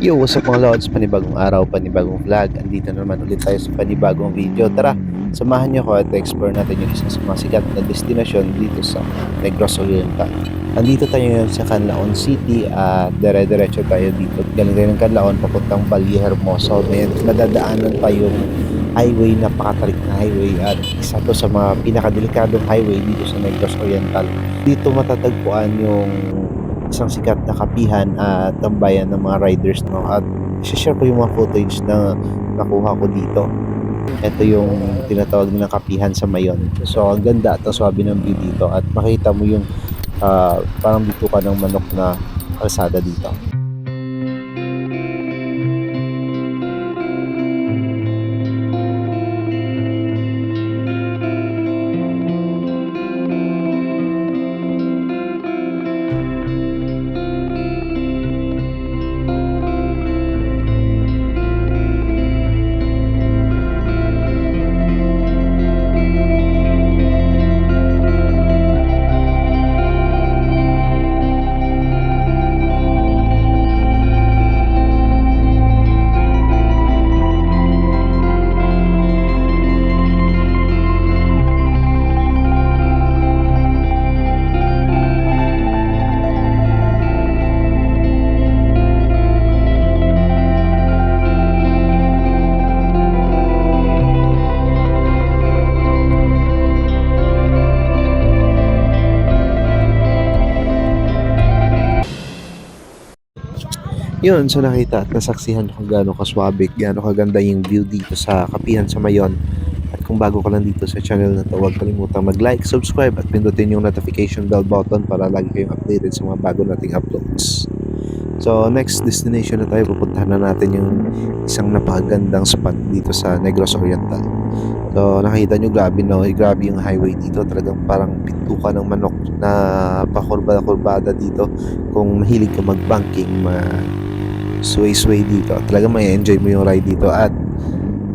Yo, what's up mga lods? Panibagong araw, panibagong vlog. Andito na naman ulit tayo sa panibagong video. Tara, samahan niyo ako at explore natin yung isa sa mga sikat na destinasyon dito sa Negros Oriental. Andito tayo ngayon sa Canlaon City at dire-diretso tayo dito. Galing tayo ng Canlaon papuntang Valle Hermoso. May madadaanan pa yung highway, napakatarik na highway at isa to sa mga pinakadelikadong highway dito sa Negros Oriental. Dito matatagpuan yung isang sikat na kapihan at tambayan ng mga riders no? At share ko yung mga footage na nakuha ko dito. Ito yung tinatawag nilang kapihan sa Mayon. So ang ganda at ang swabe ng view dito. At makita mo yung ah, parang bituka ng manok na kalsada dito Yun, so nakita at nasaksihan ko gaano kaswabe, gaano kaganda yung view dito sa Kapihan sa Mayon. At kung bago ka lang dito sa channel na to, huwag kalimutang mag-like, subscribe at pindutin yung notification bell button para lagi kayong updated sa mga bago nating uploads. So next destination na tayo, pupuntahan na natin yung isang napakagandang spot dito sa Negros Oriental. So nakita nyo grabe no, eh, grabe yung highway dito, talagang parang pintuka ng manok na pakurbada-kurbada dito. Kung mahilig ka mag-banking, ma sway-sway dito. Talaga may enjoy mo yung ride dito at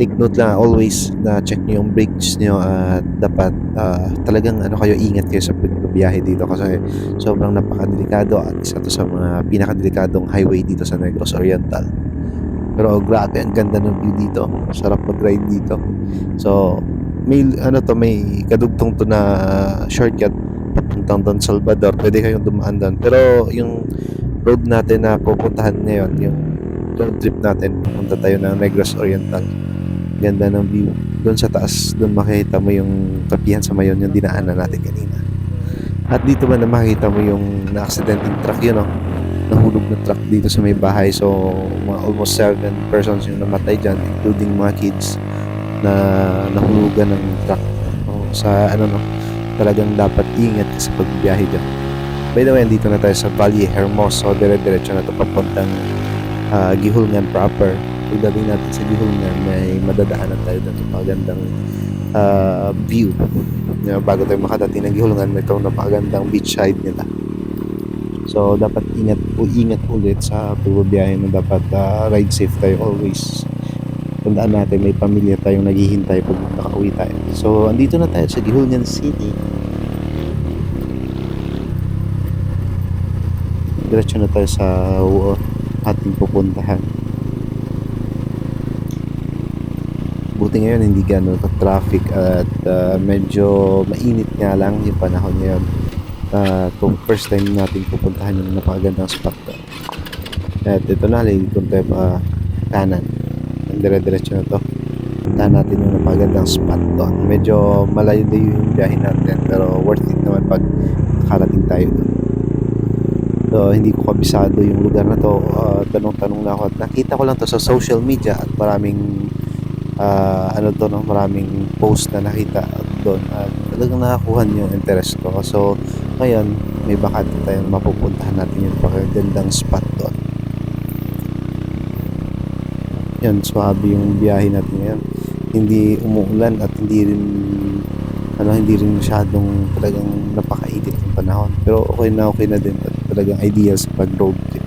take note lang always na check nyo yung brakes nyo at dapat ah, talagang ano kayo ingat kayo sa pagbiyahe dito kasi sobrang napakadelikado at isa to sa mga pinakadelikadong highway dito sa Negros Oriental. Pero grabe, ang ganda ng view dito. Sarap mag-ride dito. So, may ano to, may kadugtong to na shortcut papuntang Don Salvador. Pwede kayong dumaan doon. Pero yung road natin na pupuntahan ngayon, yung road trip natin, punta tayo ng Negros Oriental. Ganda ng view. Doon sa taas, doon makikita mo yung kapihan sa mayon, yung dinaanan natin kanina. At dito ba na makikita mo yung na-accidenting truck yun, no? Nahulog na truck dito sa may bahay. So, mga almost seven persons yung namatay dyan, including mga kids na nahulugan ng truck. O, sa ano, no? Talagang dapat ingat sa pagbiyahe dyan. By the way, dito na tayo sa Valle Hermoso. Dire-diretso na ito papuntang ah, Gihulngan proper. Pagdating natin sa Gihulngan, may madadaanan tayo sa magandang ah, view. You bago tayo makadating ng Gihulngan, may itong napakagandang beach side nila. So, dapat ingat o ingat ulit sa pagbabiyahe na dapat ah, ride safe tayo always. Tandaan natin, may pamilya tayong naghihintay pag nakauwi tayo. So, andito na tayo sa Gihulngan City. Diretso na tayo sa uh, ating pupuntahan. Buti ngayon hindi gano'n traffic at uh, medyo mainit nga lang yung panahon ngayon. Uh, kung first time natin pupuntahan yung napakagandang spot. At ito na, lilikon tayo pa kanan. Dire-diretso na to. Puntahan natin yung napakagandang spot doon. Medyo malayo na yung biyahe natin pero worth it naman pag nakarating tayo doon. So, hindi ko kabisado yung lugar na to. Uh, tanong-tanong na ako. At nakita ko lang to sa social media at maraming ah, ano to no, maraming post na nakita doon at talagang nakakuha yung interest ko. So, ngayon, may bakante tayong mapupuntahan natin yung pagagandang spot doon. Yan, swabe yung biyahe natin ngayon. Hindi umuulan at hindi rin ano, hindi rin masyadong talagang napakainit yung panahon. Pero okay na okay na din at talagang ideal sa pag road trip.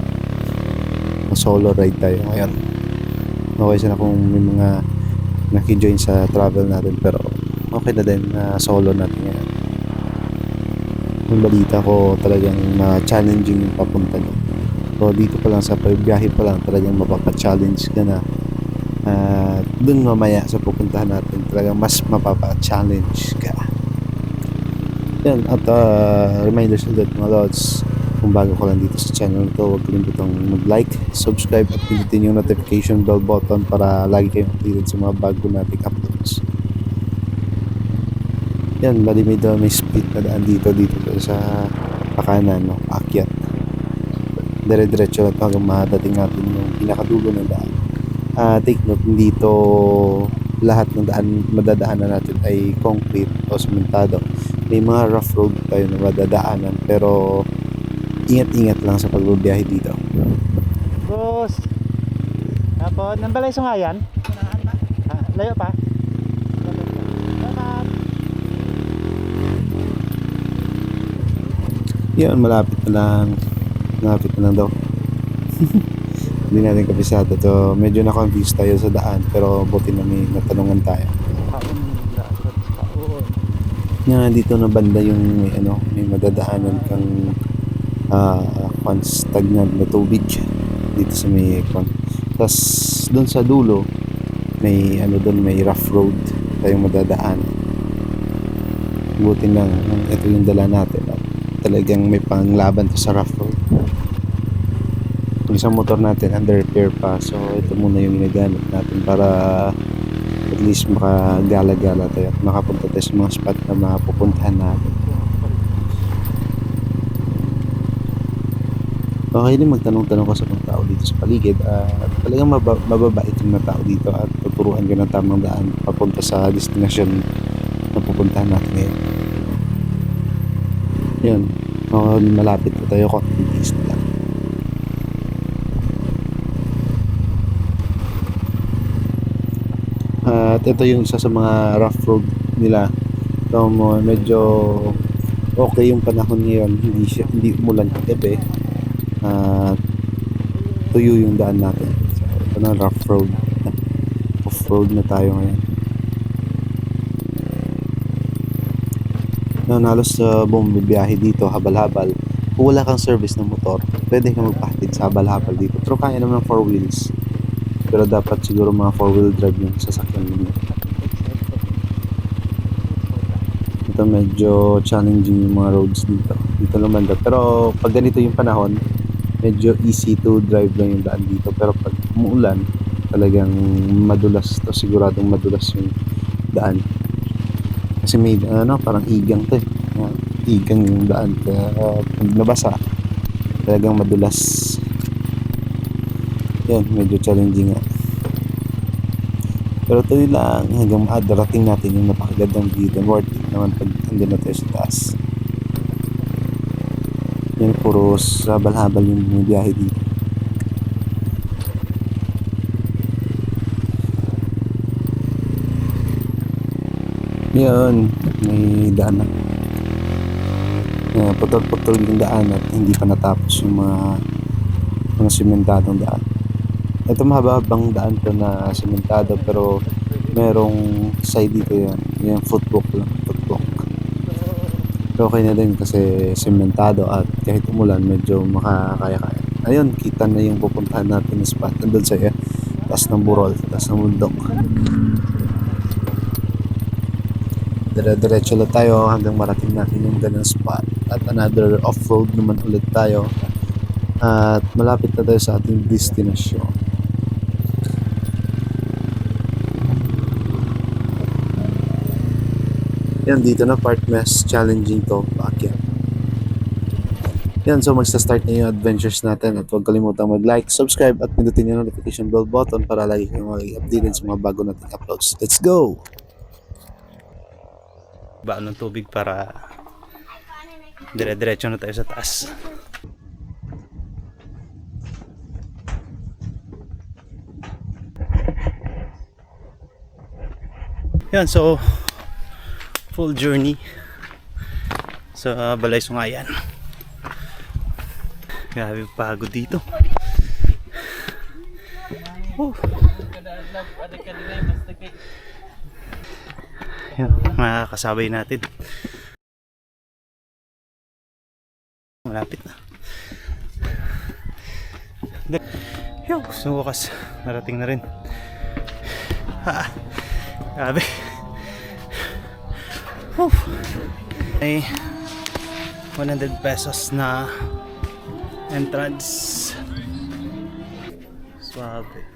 Solo ride tayo ngayon. Okay sana kung may mga nakijoin sa travel natin pero okay na din na solo natin ngayon. Yung balita ko talagang na challenging yung papunta niya. So dito pa lang sa pagbiyahe pa lang talagang mapapa-challenge ka na. At dun mamaya sa pupuntahan natin talagang mas mapapa-challenge ka. Yan, at uh, reminders ulit mga lods, kung bago ka lang dito sa channel to, huwag kalimutang mag-like, subscribe at pindutin yung notification bell button para lagi kayong updated sa mga bago nating uploads. Yan, bali may, may split na daan dito, dito sa pakanan, no? akyat. Dire-diretso lang hanggang madating natin yung pinakadulo ng daan. Ah, take note, dito lahat ng daan madadaanan natin ay concrete o sementado. May mga rough road tayo na madadaanan pero ingat-ingat lang sa pagbabiyahe dito. Boss. Tapos, nang balay sungayan? Ah, layo pa? Salamat. Yun, malapit na lang. Malapit na lang daw. Hindi natin kabisado to. Medyo na-confuse tayo sa daan pero buti na may natanungan tayo. Nga dito na banda yung may ano, may madadaanan kang uh, stagnant na tubig dito sa may kwan. Tapos doon sa dulo may ano doon may rough road tayong madadaan. Buti lang ito yung dala natin at talagang may panglaban to sa rough road. Yung isang motor natin under repair pa so ito muna yung ginagamit natin para at least makagala-gala tayo at makapunta tayo sa mga spot na mapupuntahan natin. Din magtanong-tanong ka sa mga tao dito sa paligid at talagang maba- mababait yung mga tao dito at tuturuan ka ng tamang daan papunta sa destination na pupuntahan natin ngayon. Yun. Oh, malapit na tayo konting days lang. At ito yung isa sa mga rough road nila. So, mo medyo okay yung panahon ngayon. Hindi siya hindi umulan kagabi. At tuyo yung daan natin. So, ito na rough road. Off road na tayo ngayon. Na halos sa buong biyahe dito, habal-habal. Kung wala kang service ng motor, pwede kang magpahatid sa habal-habal dito. Pero kaya naman ng four wheels. Pero dapat siguro mga four wheel drive yung sasakyan mo. Ito medyo challenging yung mga roads dito. Dito naman daw. Pero pag ganito yung panahon, medyo easy to drive lang yung daan dito. Pero pag umuulan, talagang madulas to. Siguradong madulas yung daan. Kasi may ano, parang igang to eh. Igang yung daan. Kaya pag nabasa, talagang madulas. Yan, medyo challenging nga. Pero tuloy lang hanggang maadarating natin yung napakagandang view and worth naman pag andun na tayo sa taas. Yan, puro sabal-habal yung mga biyahe dito. Yan, may daan na. Yan, putol-putol yung daan at hindi pa natapos yung mga mga simentadong daan. Ito mahaba-habang daan to na sementado pero merong side dito yan. Yung footwalk lang, okay na din kasi sementado at kahit umulan medyo makakaya-kaya. Ayun, kita na yung pupuntahan natin na spot. Nandun sa eh, taas ng burol, taas ng bundok. Dire-diretso lang tayo hanggang marating natin yung ganang spot. At another off-road naman ulit tayo. At malapit na tayo sa ating destination. Yan, dito na part mas challenging to. Bakit? Yan, so magsa-start na yung adventures natin at huwag kalimutang mag-like, subscribe at pindutin yung notification bell button para lagi kayong mag-updated sa mga bago nating uploads. Let's go! Ba ng tubig para dire-diretso na tayo sa taas. Yan, so full journey sa Balay Sungayan. Grabe pagod dito. Oh. Yan, mga kasabay natin. Malapit na. Yo, sa wakas, narating na rin. Ha, grabe. Whew. Ay, 100 pesos na entrance. Suave.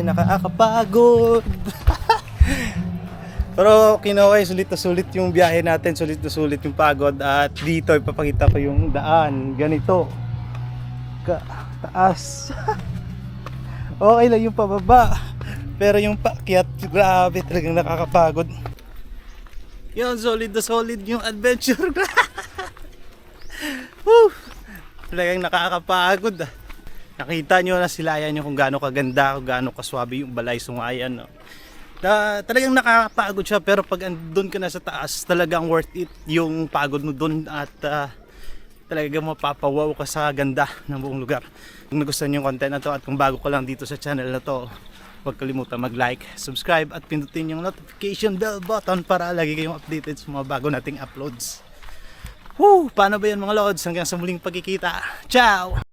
Grabe, nakakapagod. Pero kinaway, sulit na sulit yung biyahe natin, sulit na sulit yung pagod. At dito, ipapakita ko yung daan. Ganito. Ka taas. okay lang yung pababa. Pero yung paakyat, grabe talagang nakakapagod. Yun, solid na solid yung adventure. Woo! Talagang nakakapagod ah. Nakita nyo na silayan nyo kung gaano kaganda, kung gaano kaswabe yung balay sungayan. No? Da, talagang nakakapagod siya pero pag andun ka na sa taas, talagang worth it yung pagod mo dun at ah, talagang mapapawaw ka sa ganda ng buong lugar. Kung nagustuhan yung content na to at kung bago ka lang dito sa channel na to, huwag kalimutan mag-like, subscribe at pindutin yung notification bell button para lagi kayong updated sa mga bago nating uploads. Woo! Paano ba yan mga lods? Hanggang sa muling pagkikita. Ciao!